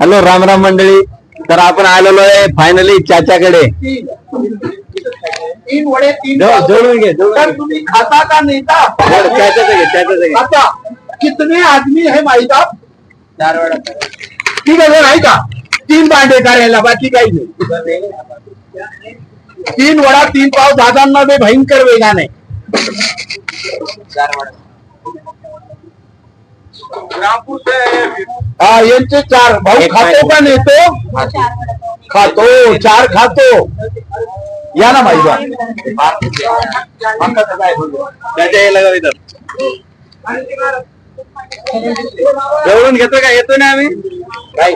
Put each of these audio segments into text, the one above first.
Hello Ram Ram मंडळी. तर आपण आलेलो आहे फायनली चाच्याकडे. तीन वडे तीन जो- पाव. जोडून घे, जोडून तर घे. तुम्ही खाता का घे, घे. खाता कितने आदमी है माहीत आप? ठीक आहे नाही का? तीन भांडे करायला बाकी काही नाही. तीन वडा तीन पाव दादांमध्ये भयंकर वेगाने. हा यांचे चार भाऊ खातो का नेतो खातो चार खातो. या ना माहिती. जवळून घेतो का येतो ना आम्ही? काय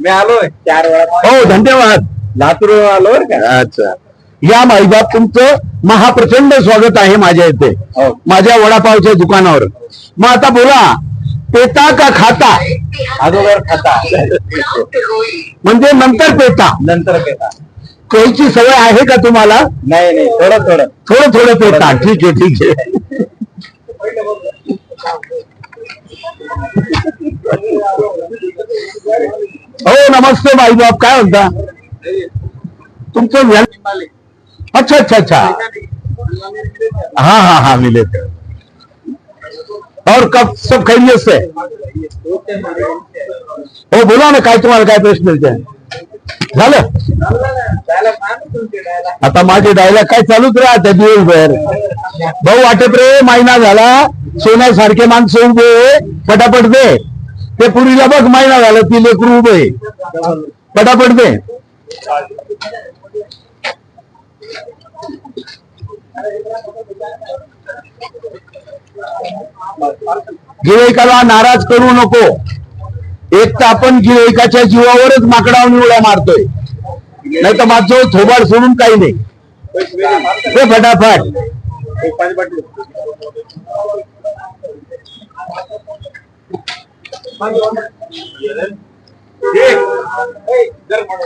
मी आलोय. चार वेळा हो धन्यवाद. लातूर आलो का? अच्छा. या माईबाप तुमचं महाप्रचंड स्वागत आहे माझ्या इथे. हो. माझ्या वडापावच्या दुकानावर. मग आता बोला पेता का खाता? अगोदर खाता. म्हणजे नंतर पेता नंतर पेता प्यायची सवय आहे का तुम्हाला? नाही नाही थोडं थोडं. थोडं थोडं पेता ठीक आहे ठीक आहे. हो नमस्ते बाईबाप काय म्हणता? तुमचं अच्छा अच्छा अच्छा. हाँ हाँ हाँ मिले थे। और कब सब खैरियत से? हो बोला ना काय तुम्हाला काय प्रश्न विचार झालं? आता माझे डायलॉग काय चालूच राहते दिवसभर. भाऊ वाटत रे महिना झाला. सोन्यासारखे माणसं उभे पटापट दे. ते पुरीला बघ महिना झाला ती लेकरू उभे पटापट दे. गिराईकाला नाराज करू नको. एक तर आपण गिराईकाच्या जीवावरच माकडावून उड्या मारतोय. नाही तर माझं थोबाड सोडून काही नाही. ते फटाफट.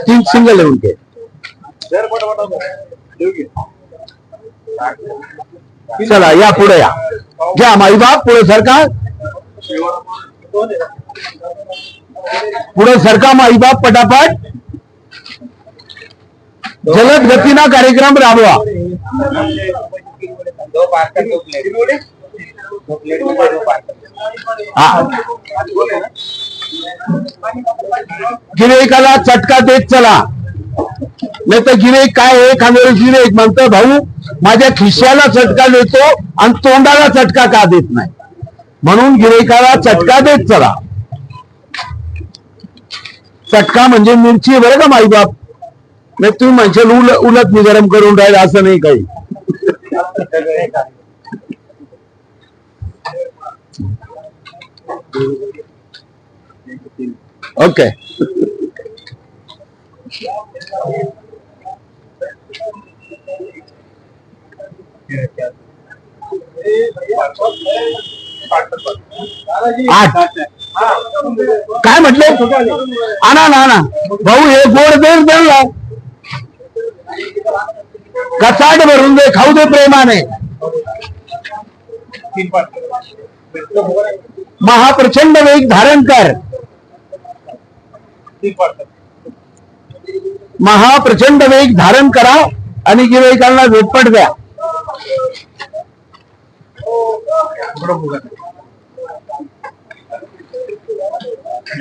तीन सिंगल येऊन घे. चला या पुढे या. घ्या माईबाप पुढे सरका. पुढे सरका माईबाप पटापट. जलद गतीना कार्यक्रम राबवा. गिरेकाला चटका देत चला. नाही तर गिराईक काय आहे? खांद्यावर गिराईक म्हणतो भाऊ माझ्या खिशाला चटका देतो आणि तोंडाला चटका का देत नाही? म्हणून गिरेकाला चटका देत चला. चटका म्हणजे मिरची बरं का माईबाप? नाही तुम्ही म्हणशाल उल उलट मी गरम करून राहील असं नाही काही. ओके आठ. काय म्हटले? आणा ना आणा. भाऊ हे गोड देर द्याला कचाट भरून दे खाऊ दे प्रेमाने. महाप्रचंड वेग धारण कर. महाप्रचंड वेग धारण करा आणि गिराईकांना झोपट द्या.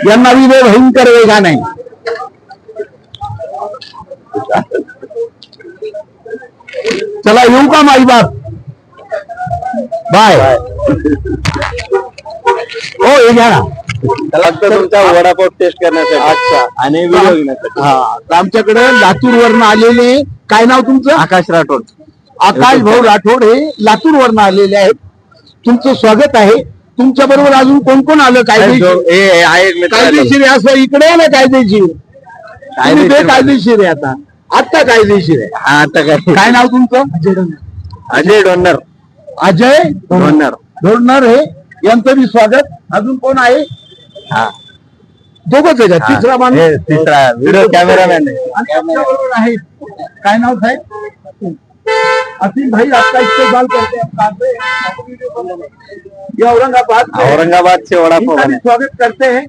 यांना विजय भयंकर वेगाने चला येऊ का माई बाप? बाय. हो हे घ्या ना. फक्त तुमचा वडापाव टेस्ट करण्यासाठी. अच्छा. आणि व्हिडिओ घेण्यासाठी. हा. आमच्याकडे लातूर वरनं आलेले काय नाव तुमचं? आकाश राठोड. आकाश भाऊ राठोड हे लातूर वरनं आलेले आहेत. तुमचं स्वागत आहे. तुमच्या बरोबर अजून कोण कोण आलं? कायदेशीर. कायदेशीर आहे असं इकडे आहे ना कायदेशीर. कायदेशीर कायदेशीर आहे आता. आता कायदेशीर आहे. हा, आता काय? काय नाव तुमचं? अजय डोनर अजय डोनर धोरणार हे. यांचं बी स्वागत. अजून कोण आहे? हा. दोघच आहे का? तिसरा माणूस? हे तिसरा. व्हिडिओ कॅमेरामॅन आहे. काय नाव साहेब? असीम भाई आपका इस्तेमाल करते हैं? ये औरंगाबाद से. औरंगाबाद चे इनका वडापाव स्वागत करते हैं।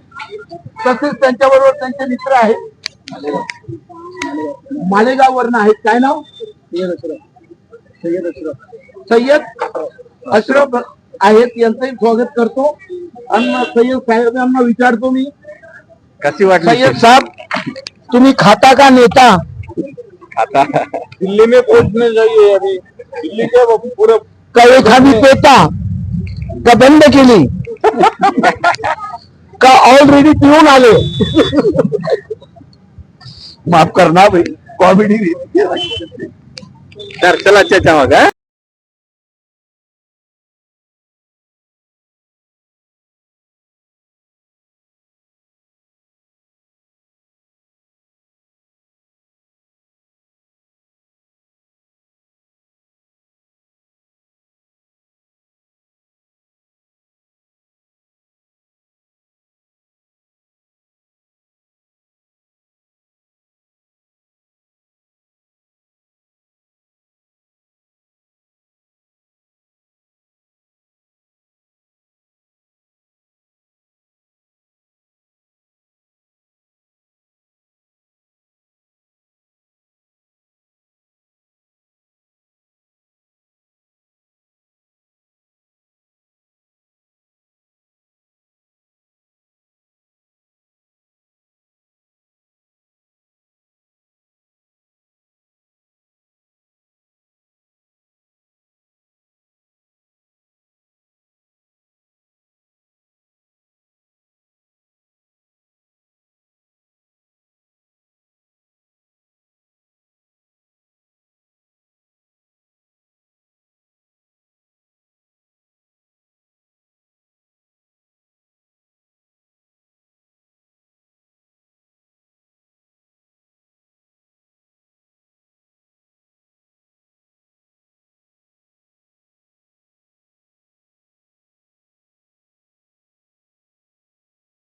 तसेच त्यांच्याबरोबर त्यांचे मित्र आहेत। मालेगाव वरन आहेत. काय नाव? सय्यद अशरफ आहेत. यांचंही स्वागत करतो. आणि मग सय्यद साहेबांना विचारतो मी. कशी वाटली सय्यद साहब तुम्ही खाता का नेता? आता. दिल्ली में पहुंचने जाइए अभी. दिल्ली के पूरे का एखादी पेता का बंद केली का ऑलरेडी पिऊन आले माफ करना भाई कॉमेडी चाचा मग?